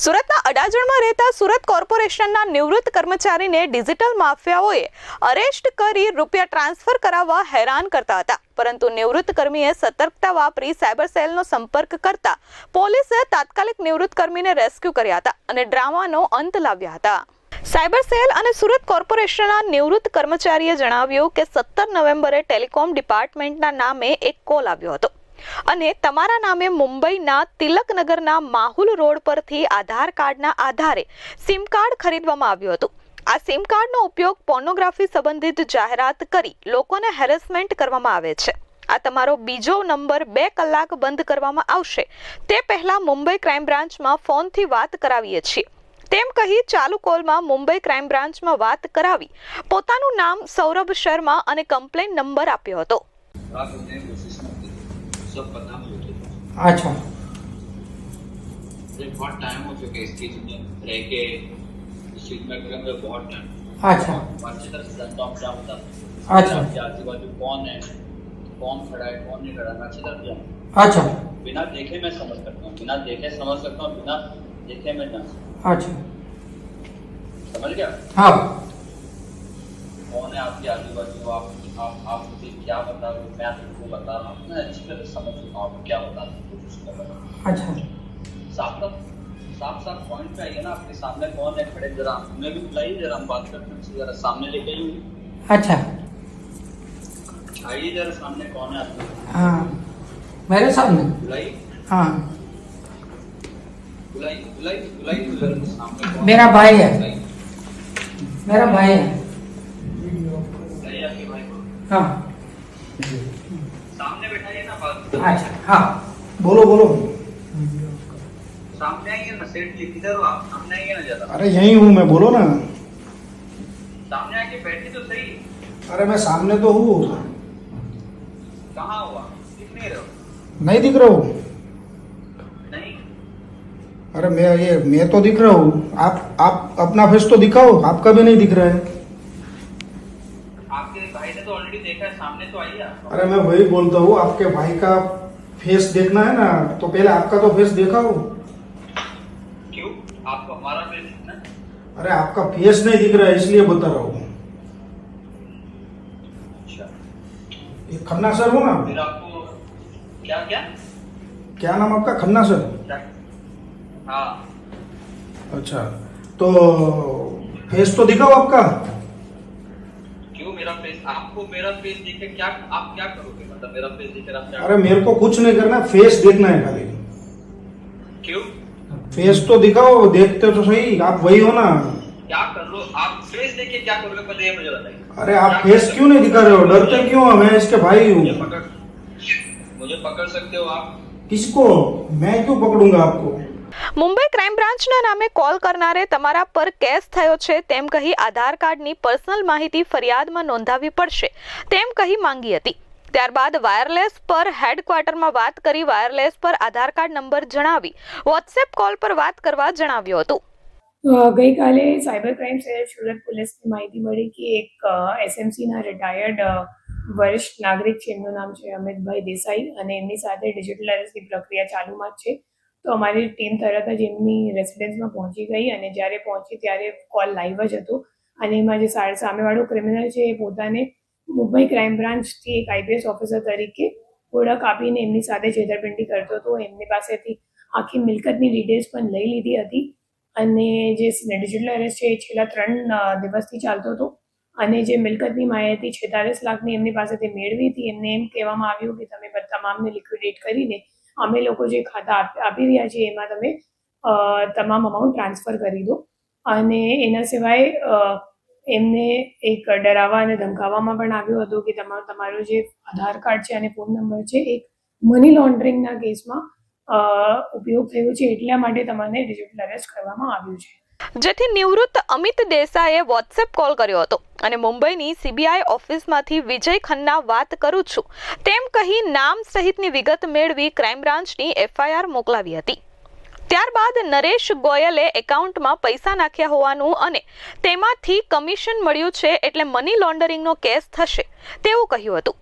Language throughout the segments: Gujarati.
સુરતના અડાજણમાં રહેતા સુરત કોર્પોરેશનના નિવૃત્ત કર્મચારીને ડિજિટલ માફિયાઓએ અરેસ્ટ કરી રૂપિયા ટ્રાન્સફર કરાવવા હેરાન કરતા હતા. પરંતુ નિવૃત્ત કર્મીએ સતર્કતા વાપરી સાયબર સેલનો સંપર્ક કરતા પોલીસે તાત્કાલિક નિવૃત્ત કર્મીને રેસ્ક્યુ કર્યા હતા અને ડ્રામાનો અંત લાવ્યા હતા. સાયબર સેલ અને સુરત કોર્પોરેશનના નિવૃત્ત કર્મચારીએ જણાવ્યું કે સત્તર નવેમ્બરે ટેલિકોમ ડિપાર્ટમેન્ટના નામે એક કોલ આવ્યો હતો. અને તમારા નામે મુંબઈના તિલકનગરના માહુલ રોડ પરથી આધાર કાર્ડના આધારે સિમ કાર્ડ ખરીદવામાં આવ્યું હતું. આ સિમ કાર્ડનો ઉપયોગ પોર્નોગ્રાફી સંબંધિત જાહેરાત કરી લોકોને હેરેસમેન્ટ કરવામાં આવે છે. આ તમારો બીજો નંબર બે કલાક બંધ કરવામાં આવશે. તે પહેલા મુંબઈ ક્રાઇમ બ્રાન્ચમાં ફોનથી વાત કરાવીએ છીએ. તેમ કહી ચાલુ કોલમાં મુંબઈ ક્રાઇમ બ્રાન્ચમાં વાત કરાવી. પોતાનું નામ સૌરભ શર્મા અને કમ્પ્લેન નંબર આપ્યો હતો. सब पता मुझे अच्छा। बहुत टाइम हो चुका है इस चीज़ में रह के। इस चीज़ में में बहुत टाइम अच्छा। अच्छी तरह से जानता हूँ क्या होता है अच्छा। आपके आजू बाजू कौन है? कौन खड़ा है? कौन नहीं खड़ा? मैं अच्छी तरह से अच्छा। बिना देखे मैं समझ सकता हूँ। बिना देखे समझ सकता हूँ। बिना देखे मैं जान सकता अच्छा। समझ गया? हाँ। कौन है आपके आजू बाजू आप आप आप मुझे क्या बता रहे हो? मैं आपको बता रहा हूँ मैं अच्छी तरह समझ चुका हूँ आप क्या बताने की कोशिश कर रहा हूँ अच्छा। साफ़ साफ़ साफ़ पॉइंट पे आइए ना आपके सामने कौन है खड़े? जरा हमें भी बुलाइए जरा हम बात करते हैं जरा सामने लेके आइए। अच्छा। आइए जरा सामने कौन है आपके? हाँ। मेरे सामने? बुलाइए हाँ। जरा सामने कौन मेरा भाई है। मेरा भाई है। हाँ। सामने बैठाइए ना बात अच्छा। हाँ। बोलो बोलो। सामने आइए ना सेठ जी किधर हो आप। सामने आइए ना जरा अरे यही हूँ मैं बोलो ना। सामने आके बैठे तो सही। अरे मैं सामने तो हूँ। कहाँ हो दिख नहीं रहे हो? नहीं दिख रहा हूँ। अरे मैं ये मैं तो दिख रहा हूँ। आप आप अपना फेस तो दिखाओ। आपका भी नहीं दिख रहा है आपके भाई ने तो ऑलरेडी देखा है सामने तो अरे मैं वही बोलता हूँ आपके भाई का फेस देखना है ना तो पहले आपका तो फेस दिखाओ। क्यों? आपको हमारा फेस दिखना अरे आपका फेस नहीं दिख रहा है इसलिए बता रहा हूँ। अच्छा। खन्ना सर हो ना? फिर आपको क्या क्या? क्या नाम आपका? खन्ना सर? हाँ। अच्छा तो फेस तो दिखाओ आपका। मेरा फेस आपको मेरा फेस देखे क्या आप क्या करोगे? मतलब मेरा फेस देखे आप क्या अरे मेरे को कुछ नहीं करना फेस देखना है खाली। क्यों? फेस तो दिखाओ देखते तो सही आप वही हो ना। क्या कर लो आप फेस देखे क्या करोगे पहले ये मुझे बताइए। अरे आप फेस क्यों नहीं दिखा रहे हो? डरते क्यों हो? मैं इसके भाई हूँ। मुझे पकड़ सकते हो आप? किसको? मैं क्यों पकड़ूँगा आपको? મુંબઈ ક્રાઇમ બ્રાન્ચના નામે કોલ કરનારે તમારા પર કેસ થયો છે તેમ કહી આધાર કાર્ડની પર્સનલ માહિતી ફરિયાદમાં નોંધાવવી પડશે તેમ કહી માંગી હતી. ત્યારબાદ વાયરલેસ પર હેડક્વાર્ટરમાં વાત કરી વાયરલેસ પર આધાર કાર્ડ નંબર જણાવી વોટ્સએપ કોલ પર વાત કરવા જણાવ્યું હતું. ગઈકાલે સાયબર ક્રાઇમ સેલ સુરત પોલીસની માહિતી મળી કે એક એસએમસીના રિટાયર્ડ વરિષ્ઠ નાગરિક છે, એમનું નામ છે અમિતભાઈ દેસાઈ અને એમની સાથે ડિજિટલ પ્રક્રિયા ચાલુમાં જ છે. તો અમારી ટીમ તરત જ એમની રેસિડેન્સમાં પહોંચી ગઈ અને જ્યારે પહોંચી ત્યારે કોલ લાઈવ જ હતો. અને એમાં જે સામેવાળો ક્રિમિનલ છે એ પોતાને મુંબઈ ક્રાઇમ બ્રાન્ચથી એક આઈપીએસ ઓફિસર તરીકે ઓળખ આપીને એમની સાથે છેતરપિંડી કરતો હતો. એમની પાસેથી આખી મિલકતની ડિટેલ્સ પણ લઈ લીધી હતી. અને જે ડિજિટલ અરેસ્ટ છે એ છેલ્લા ત્રણ દિવસથી ચાલતો હતો. અને જે મિલકતની માહિતી છેતાલીસ લાખની એમની પાસેથી મેળવી હતી, એમને એમ કહેવામાં આવ્યું કે તમે તમામને લિક્વિડેટ કરીને અમે લોકો જે ખાતા આપી રહ્યા છીએ, એમાં તમે તમામ અમાઉન્ટ ટ્રાન્સફર કરી દો. અને એના સિવાય એમને એક ડરાવવા અને ધમકાવવામાં પણ આવ્યું હતું કે તમારો તમારું જે આધાર કાર્ડ છે અને ફોન નંબર છે, એક મની લોન્ડરિંગના કેસમાં ઉપયોગ થયો છે, એટલા માટે તમને ડિજિટલ અરેસ્ટ કરવામાં આવ્યું છે. જેથી નિવૃત્ત અમિત દેસાઈએ વોટ્સએપ કોલ કર્યો હતો અને મુંબઈની સીબીઆઈ ઓફિસમાંથી વિજય ખન્ના વાત કરું છું. તેમ કહી નામ સહિતની વિગત મેળવી ક્રાઇમ બ્રાન્ચની એફઆઈઆર મોકલાવી હતી. ત્યારબાદ નરેશ ગોયલે એકાઉન્ટમાં પૈસા નાખ્યા હોવાનું અને તેમાંથી કમિશન મળ્યું છે એટલે મની લોન્ડરિંગનો કેસ થશે તેવું કહ્યું હતું.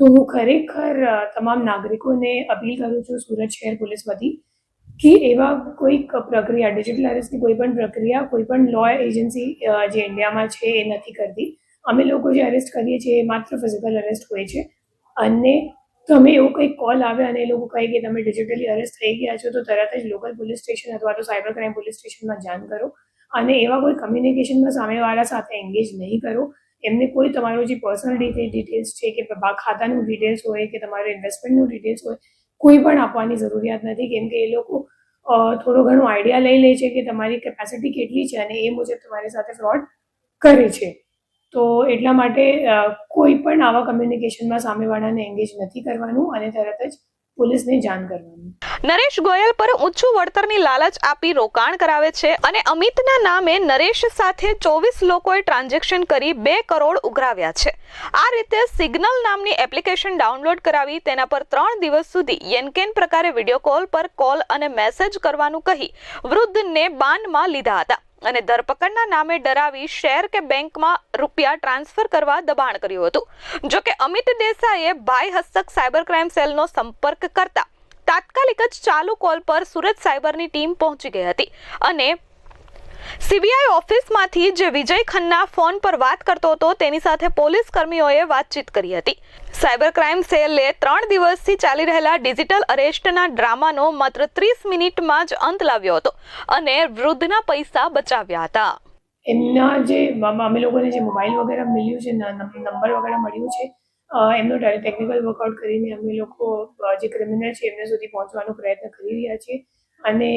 તો હું ખરેખર તમામ નાગરિકોને અપીલ કરું છું, સુરત શહેર પોલીસ વતી કે એવા કોઈક પ્રક્રિયા ડિજિટલ અરેસ્ટની કોઈ પણ પ્રક્રિયા, કોઈ પણ લો એજન્સી જે ઇન્ડિયામાં છે એ નથી કરતી. અમે લોકો જે અરેસ્ટ કરીએ છીએ એ માત્ર ફિઝિકલ અરેસ્ટ હોય છે. અને તમે એવો કંઈક કોલ આવે અને એ લોકો કહે કે તમે ડિજિટલી અરેસ્ટ થઈ ગયા છો, તો તરત જ લોકલ પોલીસ સ્ટેશન અથવા તો સાયબર ક્રાઇમ પોલીસ સ્ટેશનમાં જાણ કરો. અને એવા કોઈ કમ્યુનિકેશનમાં સામેવાળા સાથે એન્ગેજ નહીં કરો. એમને કોઈ તમારું જે પર્સનલ ડિટેલ્સ છે કે ખાતાનું ડિટેલ્સ હોય કે તમારું ઇન્વેસ્ટમેન્ટનું ડિટેલ્સ હોય કોઈ પણ આપવાની જરૂરિયાત નથી. કેમ કે એ લોકો થોડો ઘણો આઈડિયા લઈ લે છે કે તમારી કેપેસિટી કેટલી છે અને એ મુજબ તમારી સાથે ફ્રોડ કરે છે. તો એટલા માટે કોઈ પણ આવા કમ્યુનિકેશનમાં સામેવાળાને એન્ગેજ નથી કરવાનું અને તરત જ પોલીસને જાણ કરવાની. નરેશ ગોયલ પર ઊંચું વળતરની લાલચ આપી રોકાણ કરાવે છે અને અમિતના નામે નરેશ સાથે ચોવીસ લોકોએ ટ્રાન્ઝેક્શન કરી બે કરોડ ઉઘરાવ્યા છે. આ રીતે સિગ્નલ નામની એપ્લિકેશન ડાઉનલોડ કરાવી તેના પર ત્રણ દિવસ સુધી યેનકેન પ્રકારે વીડિયો કોલ પર કોલ અને મેસેજ કરવાનું કહી વૃદ્ધને બાનમાં લીધા હતા અને ધરપકડના નામે ડરાવી શેર કે બેંકમાં રૂપિયા ટ્રાન્સફર કરવા દબાણ કર્યું હતું. જોકે અમિત દેસાઈએ ભાઈ હસ્તક સાયબર ક્રાઇમ સેલનો સંપર્ક કરતા તાત્કાલિક જ ચાલુ કોલ પર સુરત સાયબરની ટીમ પહોંચી ગઈ હતી. અને સીબીઆઈ ઓફિસમાંથી જે વિજય ખન્ના ફોન પર વાત કરતો હતો, તેની સાથે પોલીસ કર્મીઓએ વાતચીત કરી હતી. સાયબર ક્રાઇમ સેલે ત્રણ દિવસથી ચાલી રહેલા ડિજિટલ અરેસ્ટના ડ્રામાનો માત્ર ત્રીસ મિનિટમાં જ અંત લાવ્યો હતો અને વૃદ્ધના પૈસા બચાવ્યા હતા. એમના જે અમે લોકોને જે મોબાઈલ વગેરે મળ્યું છે નંબર વગેરે મળ્યું છે એમનું ટેકનિકલ વર્કઆઉટ કરીને અમે લોકો જે ક્રિમિનલ છે, એમને સુધી પહોંચવાનો પ્રયત્ન કરી રહ્યા છીએ. અને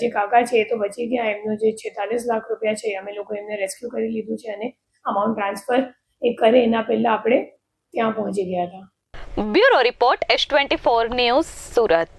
જે કાકા છે એ તો બચી ગયા. એમનો જે છેતાલીસ લાખ રૂપિયા છે અમે લોકો એમને રેસ્ક્યુ કરી લીધું છે અને અમાઉન્ટ ટ્રાન્સફર એ કરે એના પહેલાં આપણે ત્યાં પહોંચી ગયા હતા. Bureau report, S twenty four news Surat.